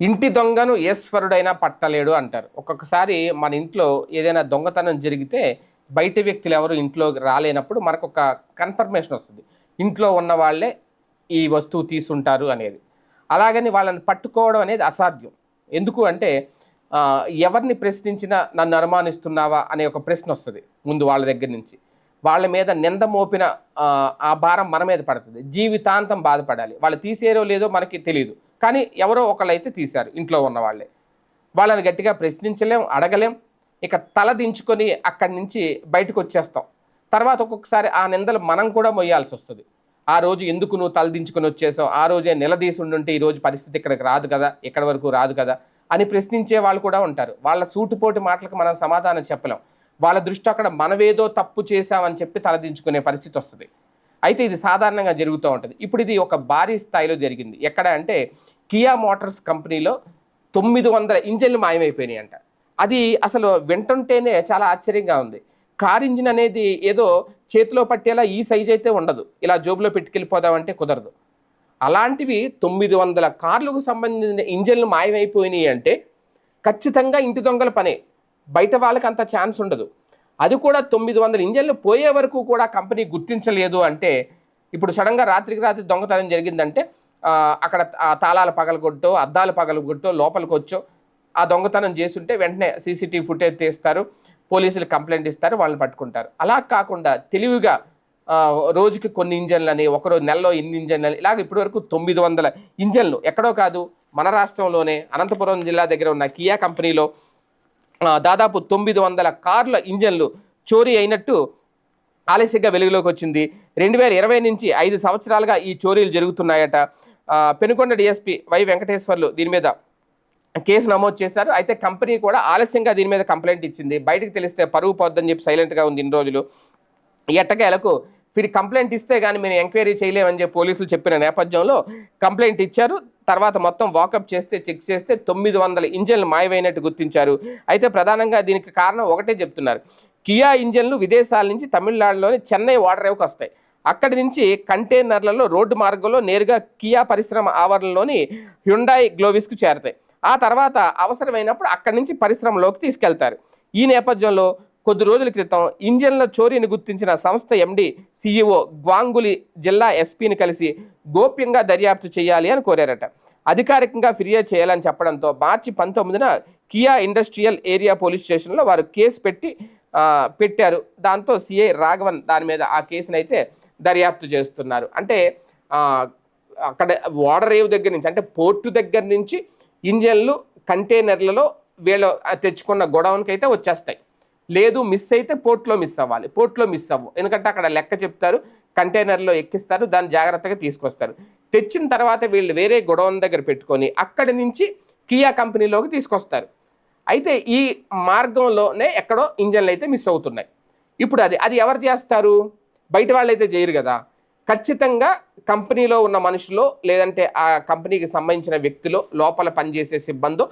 ఇంటి దొంగను ఈశ్వరుడైనా పట్టలేడు అంటారు. ఒక్కొక్కసారి మన ఇంట్లో ఏదైనా దొంగతనం జరిగితే బయట వ్యక్తులు ఎవరు ఇంట్లో రాలేనప్పుడు మనకు ఒక కన్ఫర్మేషన్ వస్తుంది. ఇంట్లో ఉన్న వాళ్ళే ఈ వస్తువు తీసుంటారు అనేది. అలాగని వాళ్ళని పట్టుకోవడం అనేది అసాధ్యం. ఎందుకు అంటే ఎవరిని ప్రశ్నించినా నన్ను అనుమానిస్తున్నావా అనే ఒక ప్రశ్న వస్తుంది ముందు వాళ్ళ దగ్గర నుంచి. వాళ్ళ మీద నింద మోపిన ఆ భారం మన మీద పడుతుంది. జీవితాంతం బాధపడాలి. వాళ్ళు తీసేరో లేదో మనకి తెలియదు కానీ ఎవరో ఒకళ్ళు అయితే తీశారు ఇంట్లో ఉన్న వాళ్ళే. వాళ్ళని గట్టిగా ప్రశ్నించలేం అడగలేం. ఇక తల దించుకొని అక్కడి నుంచి బయటకు వచ్చేస్తాం. తర్వాత ఒక్కొక్కసారి ఆ నిందలు మనం కూడా మొయ్యాల్సి వస్తుంది. ఆ రోజు ఎందుకు నువ్వు తల దించుకొని వచ్చేసావు? ఆ రోజే నిలదీసి ఉండుంటే ఈ రోజు పరిస్థితి ఇక్కడికి రాదు కదా ఇక్కడ వరకు రాదు కదా అని ప్రశ్నించే వాళ్ళు కూడా ఉంటారు. వాళ్ళ సూటుపోటు మాటలకు మనం సమాధానం చెప్పలేం. వాళ్ళ దృష్టి అక్కడ మనవేదో తప్పు చేశామని చెప్పి తలదించుకునే పరిస్థితి వస్తుంది. అయితే ఇది సాధారణంగా జరుగుతూ ఉంటుంది. ఇప్పుడు ఇది ఒక భారీ స్థాయిలో జరిగింది. ఎక్కడ అంటే కియా మోటార్స్ కంపెనీలో తొమ్మిది వందల ఇంజన్లు మాయమైపోయినాయి అంట అది అసలు వింటుంటేనే చాలా ఆశ్చర్యంగా ఉంది. కార్ ఇంజిన్ అనేది ఏదో చేతిలో పట్టేలా ఈ సైజ్ అయితే ఉండదు. ఇలా జోబులో పెట్టుకెళ్ళిపోదామంటే కుదరదు. అలాంటివి తొమ్మిది వందల కార్లకు సంబంధించిన ఇంజన్లు మాయమైపోయినాయి అంటే ఖచ్చితంగా ఇంటి దొంగల పనే. బయట వాళ్ళకి అంత ఛాన్స్ ఉండదు. అది కూడా తొమ్మిది వందల ఇంజన్లు పోయే వరకు కూడా కంపెనీ గుర్తించలేదు అంటే ఇప్పుడు సడన్గా రాత్రికి రాత్రి దొంగతనం జరిగిందంటే అక్కడ తాళాలు పగలగొట్టో అద్దాలు పగలగొట్టో లోపలికి వచ్చో ఆ దొంగతనం చేస్తుంటే వెంటనే సీసీటీవీ ఫుటేజ్ తీస్తారు పోలీసులు కంప్లైంట్ ఇస్తారు వాళ్ళని పట్టుకుంటారు. అలా కాకుండా తెలివిగా రోజుకి కొన్ని ఇంజన్లని ఒకరోజు నెలలో ఎన్ని ఇంజన్లని ఇలాగ ఇప్పటి వరకు తొమ్మిది వందల ఇంజన్లు ఎక్కడో కాదు మన రాష్ట్రంలోనే అనంతపురం జిల్లా దగ్గర ఉన్న కియా కంపెనీలో దాదాపు తొమ్మిది వందల కార్ల ఇంజన్లు చోరీ అయినట్టు ఆలస్యంగా వెలుగులోకి వచ్చింది. రెండు వేల ఇరవై నుంచి ఐదు సంవత్సరాలుగా ఈ చోరీలు జరుగుతున్నాయట. పెనుకొండ డిఎస్పి వై వెంకటేశ్వర్లు దీని మీద కేసు నమోదు చేశారు. అయితే కంపెనీ కూడా ఆలస్యంగా దీని మీద కంప్లైంట్ ఇచ్చింది. బయటకు తెలిస్తే పరువు పోద్దని చెప్పి సైలెంట్గా ఉంది ఇన్ని రోజులు. ఎట్టకేలకు వీరి కంప్లైంట్ ఇస్తే కానీ మేము ఎంక్వైరీ చేయలేమని చెప్పి పోలీసులు చెప్పిన నేపథ్యంలో కంప్లైంట్ ఇచ్చారు. తర్వాత మొత్తం వాకప్ చేస్తే చెక్ చేస్తే తొమ్మిది వందల ఇంజన్లు మాయమైనట్టు గుర్తించారు. అయితే ప్రధానంగా దీనికి కారణం ఒకటే చెప్తున్నారు. కియా ఇంజన్లు విదేశాల నుంచి తమిళనాడులోని చెన్నై వాటరేవుకి వస్తాయి. అక్కడి నుంచి కంటైనర్లలో రోడ్డు మార్గంలో నేరుగా కియా పరిశ్రమ ఆవరణలోని హ్యుండాయ్ గ్లోవిస్కు చేరతాయి. ఆ తర్వాత అవసరమైనప్పుడు అక్కడి నుంచి పరిశ్రమలోకి తీసుకెళ్తారు. ఈ నేపథ్యంలో కొద్ది రోజుల క్రితం ఇంజన్ల చోరీని గుర్తించిన సంస్థ ఎండి సీఈఓ గ్వాంగులి జిల్లా ఎస్పీని కలిసి గోప్యంగా దర్యాప్తు చేయాలి అని కోరారట. అధికారికంగా ఫిర్యాదు చేయాలని చెప్పడంతో మార్చి పంతొమ్మిదిన కియా ఇండస్ట్రియల్ ఏరియా పోలీస్ స్టేషన్లో వారు కేసు పెట్టి పెట్టారు. దాంతో సిఐ రాఘవన్ దాని మీద ఆ కేసునైతే అయితే దర్యాప్తు చేస్తున్నారు. అంటే అక్కడ వాడరేవు దగ్గర నుంచి అంటే పోర్టు దగ్గర నుంచి ఇంజన్లు కంటైనర్లలో వీళ్ళు తెచ్చుకున్న గొడవన్కి అయితే వచ్చేస్తాయి. లేదు మిస్ అయితే పోర్ట్లో మిస్ అవ్వాలి. పోర్ట్లో మిస్ అవ్వు. ఎందుకంటే అక్కడ లెక్క చెప్తారు కంటైనర్లో ఎక్కిస్తారు దాన్ని జాగ్రత్తగా తీసుకొస్తారు. తెచ్చిన తర్వాత వీళ్ళు వేరే గొడవన్ దగ్గర పెట్టుకొని అక్కడి నుంచి కియా కంపెనీలోకి తీసుకొస్తారు. అయితే ఈ మార్గంలోనే ఎక్కడో ఇంజన్లు అయితే మిస్ అవుతున్నాయి. ఇప్పుడు అది అది ఎవరు చేస్తారు? బయట వాళ్ళు అయితే చేయరు కదా. ఖచ్చితంగా కంపెనీలో ఉన్న మనుషులో లేదంటే ఆ కంపెనీకి సంబంధించిన వ్యక్తిలో లోపల పనిచేసే సిబ్బందో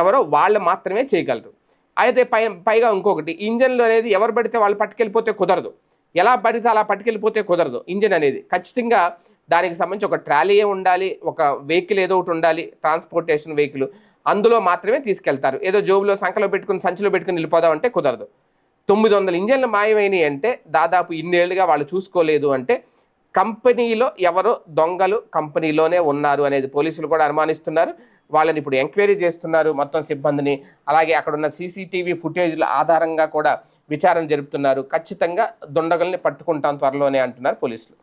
ఎవరో వాళ్ళు మాత్రమే చేయగలరు. అయితే పై పైగా ఇంకొకటి ఇంజన్లు అనేది ఎవరు పడితే వాళ్ళు పట్టుకెళ్ళిపోతే కుదరదు. ఎలా పడితే అలా పట్టుకెళ్ళిపోతే కుదరదు. ఇంజన్ అనేది ఖచ్చితంగా దానికి సంబంధించి ఒక ట్రాలీయే ఉండాలి ఒక వెహికల్ ఏదో ఒకటి ఉండాలి ట్రాన్స్పోర్టేషన్ వెహికల్ అందులో మాత్రమే తీసుకెళ్తారు. ఏదో జోబులో సంఖలో పెట్టుకుని సంచిలో పెట్టుకుని వెళ్ళిపోదాం అంటే కుదరదు. తొమ్మిది వందల ఇంజన్లు మాయమైనవి అంటే దాదాపు ఇన్నేళ్ళుగా వాళ్ళు చూసుకోలేదు అంటే కంపెనీలో ఎవరో దొంగలు కంపెనీలోనే ఉన్నారు అనేది పోలీసులు కూడా అనుమానిస్తున్నారు. వాళ్ళని ఇప్పుడు ఎంక్వైరీ చేస్తున్నారు మొత్తం సిబ్బందిని. అలాగే అక్కడ ఉన్న సీసీటీవీ ఫుటేజ్ల ఆధారంగా కూడా విచారణ జరుపుతున్నారు. ఖచ్చితంగా దొండగల్ని పట్టుకుంటాం త్వరలోనే అంటున్నారు పోలీసులు.